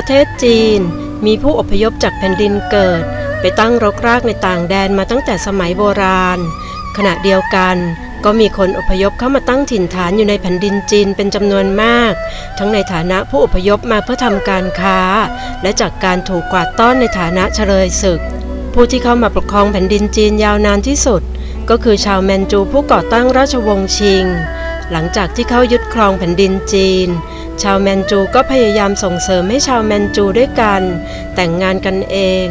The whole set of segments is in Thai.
ประเทศจีน มีผู้อพยพจากแผ่นดินเกิด ไปตั้งรกรากในต่างแดนมาตั้งแต่สมัยโบราณ ขณะเดียวกันก็มีคนอพยพเข้ามาตั้งถิ่นฐานอยู่ในแผ่นดินจีนเป็นจำนวนมาก ทั้งในฐานะผู้อพยพมาเพื่อทำการค้า และจากการถูกกวาดต้อนในฐานะเฉลยศึก ผู้ที่เข้ามาปกครองแผ่นดินจีนยาวนานที่สุด ก็คือชาวแมนจูผู้ก่อตั้งราชวงศ์ชิง หลังจากที่เข้ายึดครองแผ่นดินจีน ชาวแมนจูก็พยายามส่งเสริมให้ชาวแมนจูด้วยกัน แต่งงานกันเอง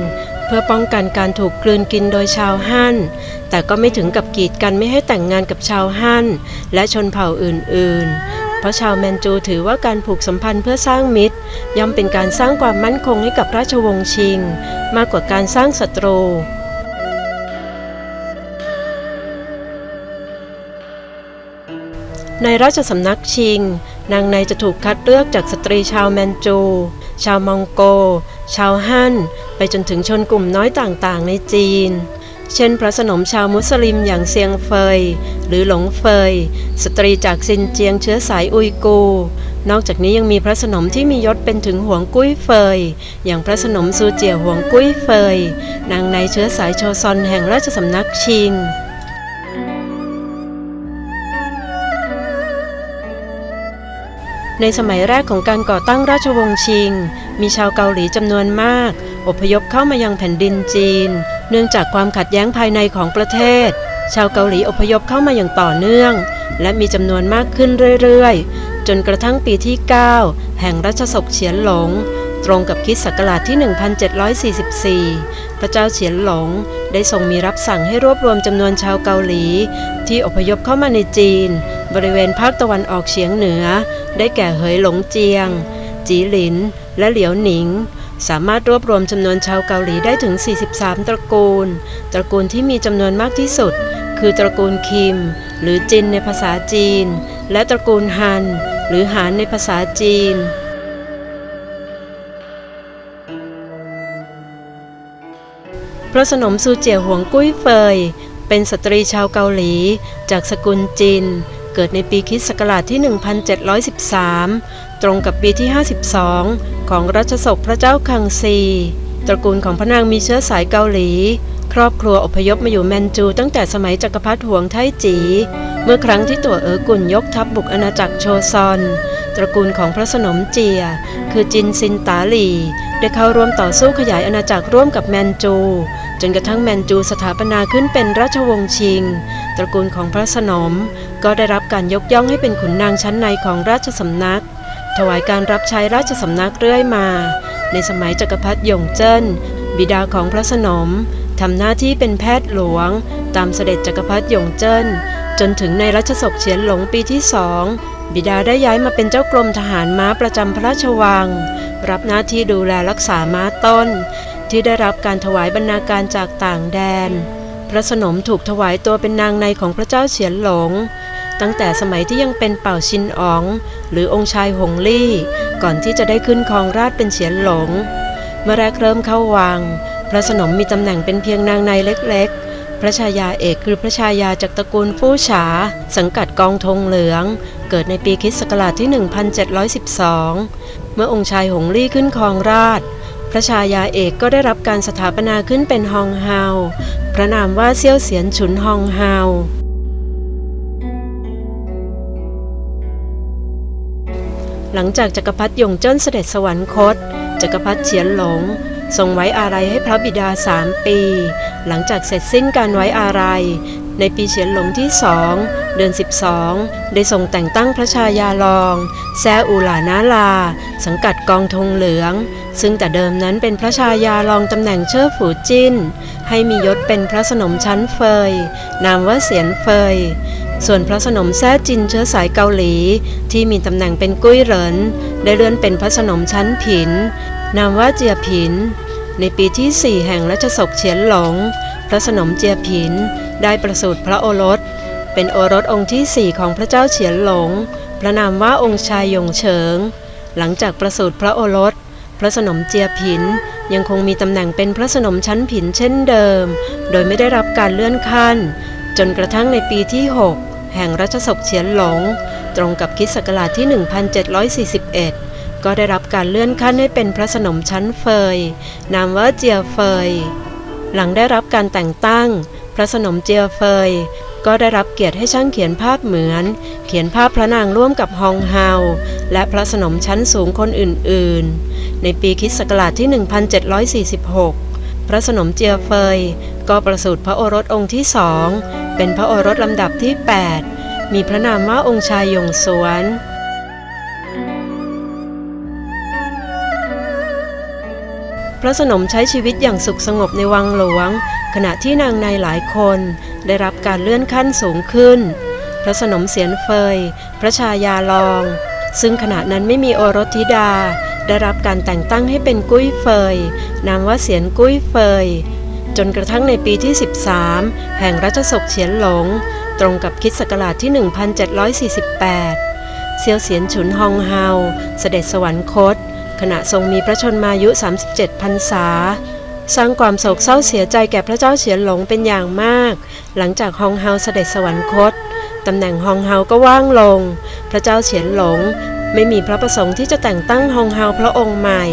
เพื่อป้องกันการถูกกลืนกินโดยชาวฮั่น แต่ก็ไม่ถึงกับกีดกันไม่ให้แต่งงานกับชาวฮั่นและชนเผ่าอื่น ๆ เพราะชาวแมนจูถือว่าการผูกสัมพันธ์เพื่อสร้างมิตร ย่อมเป็นการสร้างความมั่นคงให้กับราชวงศ์ชิง มากกว่าการสร้างศัตรู ในราชสำนักชิง นางในจะถูกคัดเลือกจากสตรีชาวแมนจู ชาวมองโก ชาวฮั่น ไปจนถึงชนกลุ่มน้อยต่างๆ ในจีน เช่น พระสนมชาวมุสลิมอย่างเซียงเฟย หรือหลงเฟย สตรีจากซินเจียงเชื้อสายอุยกู นอกจากนี้ยังมีพระสนมที่มียศเป็นถึงหวงกุ้ยเฟย อย่างพระสนมซูเจียหวงกุ้ยเฟย นางในเชื้อสายโชซอนแห่งราชสำนักชิง ในสมัยแรกของการก่อตั้งราชวงศ์ชิง มีชาวเกาหลีจำนวนมาก อพยพเข้ามายังแผ่นดินจีน เนื่องจากความขัดแย้งภายในของประเทศ ชาวเกาหลีอพยพเข้ามาอย่างต่อเนื่อง และมีจำนวนมากขึ้นเรื่อยๆ จนกระทั่งปีที่ 9 แห่งรัชสกเฉียนหลง ตรงกับคิดศักราชที่ 1744 พระเจ้าเฉียนหลงได้ทรงมีรับสั่งให้รวบรวมจำนวนชาวเกาหลี ที่อพยพเข้ามาในจีน บริเวณภาคตะวันออกเฉียงเหนือ ได้แก่เหยหลงเจียง จีหลิน และเหลียวหนิง สามารถรวบรวมจำนวนชาวเกาหลีได้ถึง 43 ตระกูล ตระกูลที่มีจำนวนมากที่สุด คือตระกูลคิม หรือจินในภาษาจีน และตระกูลฮัน หรือหานในภาษาจีนพระสนมซูเจียหวงกุ้ยเฟย เป็นสตรีชาวเกาหลี จากสกุลจิน เกิดในปีคริสต์ศักราชที่ 1713 ตรงกับปีที่ 52 ของรัชสกพระเจ้าคังซีตระกูลของพระนางมีเชื้อสายเกาหลี ครอบครัวอพยพมาอยู่แมนจู ตั้งแต่สมัยจักรพรรดิหวงไทจี เมื่อครั้งที่ตัวเอ๋อกุนยกทัพบบุกอาณาจักรโชซอน ตระกูลของพระสนมเจีย คือจินซินตาหลี ได้เข้าร่วมต่อสู้ขยายอาณาจักรร่วมกับแมนจู จนกระทั่งแมนจูสถาปนาขึ้นเป็นราชวงศ์ชิง ตระกูลของพระสนม ก็ได้รับการยกย่องให้เป็นขุนนางชั้นในของราชสำนัก ถวายการรับใช้ราชสำนักเรื่อยมา ในสมัยจักรพรรดิยงเจิ้น บิดาของพระสนมทำหน้าที่เป็นแพทย์หลวง ตามเสด็จจักรพรรดิยงเจิ้น จนถึงในรัชสกเฉียนหลงปีที่สองบิดาได้ย้ายมาเป็นเจ้ากรมทหารม้าประจำพระราชวัง รับหน้าที่ดูแลรักษาม้าต้น ที่ได้รับการถวายบรรณาการจากต่างแดน พระสนมถูกถวายตัวเป็นนางในของพระเจ้าเฉียนหลง ตั้งแต่สมัยที่ยังเป็นเป่าชินอ๋อง หรือองค์ชายหงลี่ ก่อนที่จะได้ขึ้นครองราชเป็นเฉียนหลง เมื่อแรกเริ่มเข้าวัง พระสนมมีตำแหน่งเป็นเพียงนางในเล็กๆ พระชายาเอกคือพระชายาจากตระกูลฟู่ฉา สังกัดกองธงเหลือง เกิดในปีคริสต์ศักราชที่ 1712 เมื่อองค์ชายหงลี่ขึ้นครองราชพระชายาเอกก็ได้รับการสถาปนาขึ้นเป็นฮองเฮา พระนามว่าเซี่ยวเสียนฉุนฮองเฮา หลังจากจักรพรรดิยงเจิ้นเสด็จสวรรคต จักรพรรดิเฉียนหลงทรงไว้อาลัยให้พระบิดาสามปี หลังจากเสร็จสิ้นการไว้อาลัย ในปีเฉียนหลงที่สอง เดือน 12 ได้ทรงแต่งตั้งพระชายาลอง แซอูหลานาลา สังกัดกองธงเหลือง ซึ่งแต่เดิมนั้นเป็นพระชายาลองตำแหน่งเชิดฝูจิ้น ให้มียศเป็นพระสนมชั้นเฟย นามว่าเสียนเฟย ส่วนพระสนมแซ่จินเชื้อสายเกาหลี ที่มีตำแหน่งเป็นกุ้ยเหริน ได้เลื่อนเป็นพระสนมชั้นผิน นามว่าเจียผิน ในปีที่4แห่งรัชสกเฉียนหลง พระสนมเจียผินได้ประสูติพระโอรส เป็นโอรสองค์ที่สี่ของพระเจ้าเฉียนหลง พระนามว่าองค์ชายยงเฉิง หลังจากประสูติพระโอรส พระสนมเจียผินยังคงมีตำแหน่งเป็นพระสนมชั้นผินเช่นเดิม โดยไม่ได้รับการเลื่อนขั้น จนกระทั่งในปีที่ 6 แห่งรัชสกเฉียนหลง ตรงกับคิดศักราชที่ 1741 ก็ได้รับการเลื่อนขั้นให้เป็นพระสนมชั้นเฟย นามว่าเจียเฟย หลังได้รับการแต่งตั้ง พระสนมเจียเฟย ก็ได้รับเกียรติให้ช่างเขียนภาพเหมือน เขียนภาพพระนางร่วมกับฮองเฮาและพระสนมชั้นสูงคนอื่นๆ ในปีคิศกราชที่ 1746 พระสนมเจียเฟย ก็ประสูติพระโอรสองค์ที่สอง เป็นพระโอรสลำดับที่ 8 มีพระนามว่าองค์ชายยงสวน พระสนมใช้ชีวิตอย่างสุขสงบในวังหลวง ขณะที่นางในหลายคนได้รับการเลื่อนขั้นสูงขึ้น พระสนมเสียนเฟย พระชายาลอง ซึ่งขณะนั้นไม่มีโอรสธิดา ได้รับการแต่งตั้งให้เป็นกุ้ยเฟย นามว่าเสียนกุ้ยเฟย จนกระทั่งในปีที่ 13 แห่งรัชสกเฉียนหลง ตรงกับคิดศักราชที่ 1748 เซียวเสียนฉุนฮองเฮา เสด็จสวรรคต ขณะทรงมีพระชนมายุ 37พรรษา สร้างความโศกเศร้าเสียใจแก่พระเจ้าเฉียนหลงเป็นอย่างมาก หลังจากฮองเฮาเสด็จสวรรคตตำแหน่งฮองเฮาก็ว่างลง พระเจ้าเฉียนหลงไม่มีพระประสงค์ที่จะแต่งตั้งฮองเฮาพระองค์ใหม่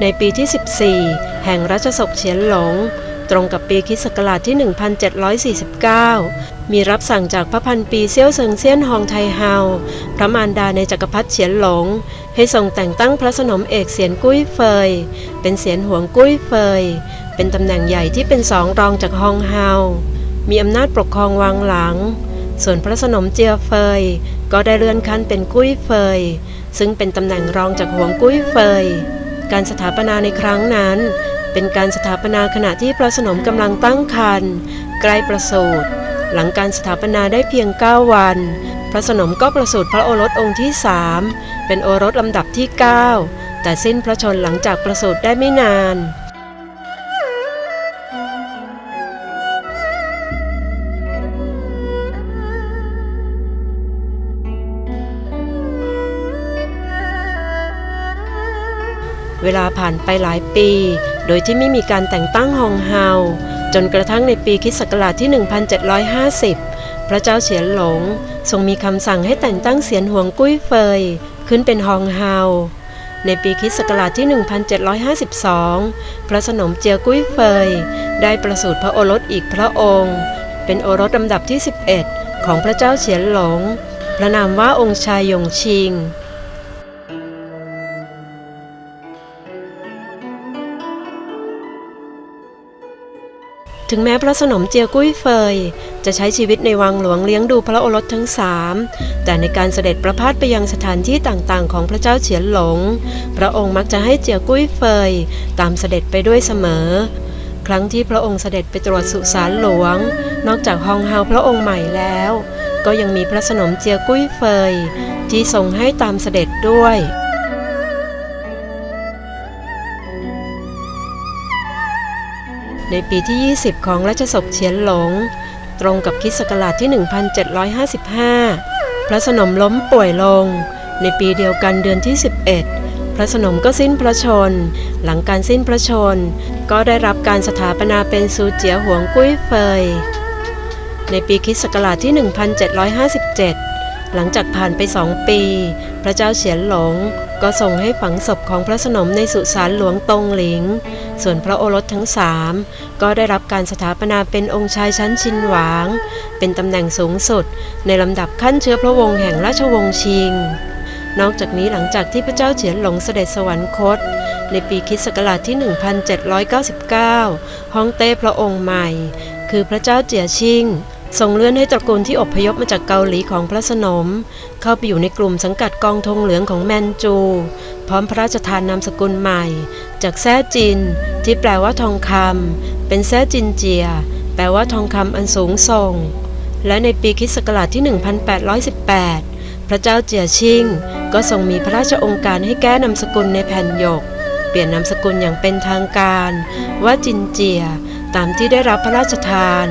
ในปีที่ 14 แห่งรัชสกเฉียนหลง ตรงกับปีคริสต์ศักราชที่ 1749 มีรับสั่งจากพระพันปีเซี่ยวเซิงเซียนฮองไทเฮาพระมารดาในจักรพรรดิเฉียนหลง ให้ทรงแต่งตั้งพระสนมเอกเสียนกุ้ยเฟย เป็นเสียนหวงกุ้ยเฟย เป็นตำแหน่งใหญ่ที่เป็นสองรองจากฮองเฮา มีอำนาจปกครองวังหลัง ส่วนพระสนมเจียเฟย ก็ได้เลื่อนขั้นเป็นกุ้ยเฟย ซึ่งเป็นตำแหน่งรองจากหวงกุ้ยเฟย การสถาปนาในครั้งนั้นเป็นการสถาปนาขณะที่พระสนมกำลังตั้งครรภ์ใกล้ประสูติ หลังการสถาปนาได้เพียง 9 วัน พระสนมก็ประสูติพระโอรสองค์ที่สามเป็นโอรสลำดับที่ 9 แต่สิ้นพระชนหลังจากประสูติได้ไม่นานเวลาผ่านไปหลายปี โดยที่ไม่มีการแต่งตั้งฮองเฮา จนกระทั่งในปีคริสต์ศักราชที่ 1750 พระเจ้าเฉียนหลงทรงมีคำสั่งให้แต่งตั้งเสียนหวงกุ้ยเฟย ขึ้นเป็นฮองเฮาในปีคริสต์ศักราชที่ 1752 พระสนมเจียกุ้ยเฟย ได้ประสูติพระโอรสอีกพระองค์ เป็นโอรสลำดับที่ 11 ของพระเจ้าเฉียนหลง พระนามว่าองค์ชายยงชิง ถึงแม้พระสนมเจียกุ้ยเฟย จะใช้ชีวิตในวังหลวงเลี้ยงดูพระโอรสทั้งสามแต่ในการเสด็จประพาสไปยังสถานที่ต่างๆ ของพระเจ้าเฉียนหลง พระองค์มักจะให้เจียกุ้ยเฟย ตามเสด็จไปด้วยเสมอ ครั้งที่พระองค์เสด็จไปตรวจสุสานหลวง นอกจากฮองเฮาพระองค์ใหม่แล้ว ก็ยังมีพระสนมเจียกุ้ยเฟย ที่ทรงให้ตามเสด็จด้วย ในปีที่ 20 ของรัชสกเฉียนหลง ตรงกับคิศักราชที่ 1755 พระสนมล้มป่วยลง ในปีเดียวกันเดือนที่ 11 พระสนมก็สิ้นพระชน หลังการสิ้นพระชน ก็ได้รับการสถาปนาเป็นซูเจียหวงกุ้ยเฟย ในปีคิศักราชที่ 1757 หลังจากผ่านไปสองปี พระเจ้าเฉียนหลงก็ทรงให้ฝังศพของพระสนมในสุสานหลวงตงหลิง ส่วนพระโอรสทั้งสามก็ได้รับการสถาปนาเป็นองค์ชายชั้นชินหวาง เป็นตำแหน่งสูงสุด ในลำดับขั้นเชื้อพระวงศ์แห่งราชวงศ์ชิง นอกจากนี้หลังจากที่พระเจ้าเฉียนหลงเสด็จสวรรคต ในปีคริสต์ศักราชที่ 1799 ฮ่องเต้พระองค์ใหม่ คือพระเจ้าเจียชิง ทรงเลื่อนให้ตระกูลที่อพยพมาจากเกาหลีของพระสนม เข้าไปอยู่ในกลุ่มสังกัดกองธงเหลืองของแมนจู พร้อมพระราชทานนามสกุลใหม่ จากแซ่จิน ที่แปลว่าทองคำเป็นแซ่จินเจีย แปลว่าทองคำอันสูงส่ง และในปีคริสต์ศักราชที่ 1818 พระเจ้าเจียชิง ก็ทรงมีพระราชองค์การให้แก้นามสกุลในแผ่นหยก เปลี่ยนนามสกุลอย่างเป็นทางการ ว่าจินเจีย ตามที่ได้รับพระราชทาน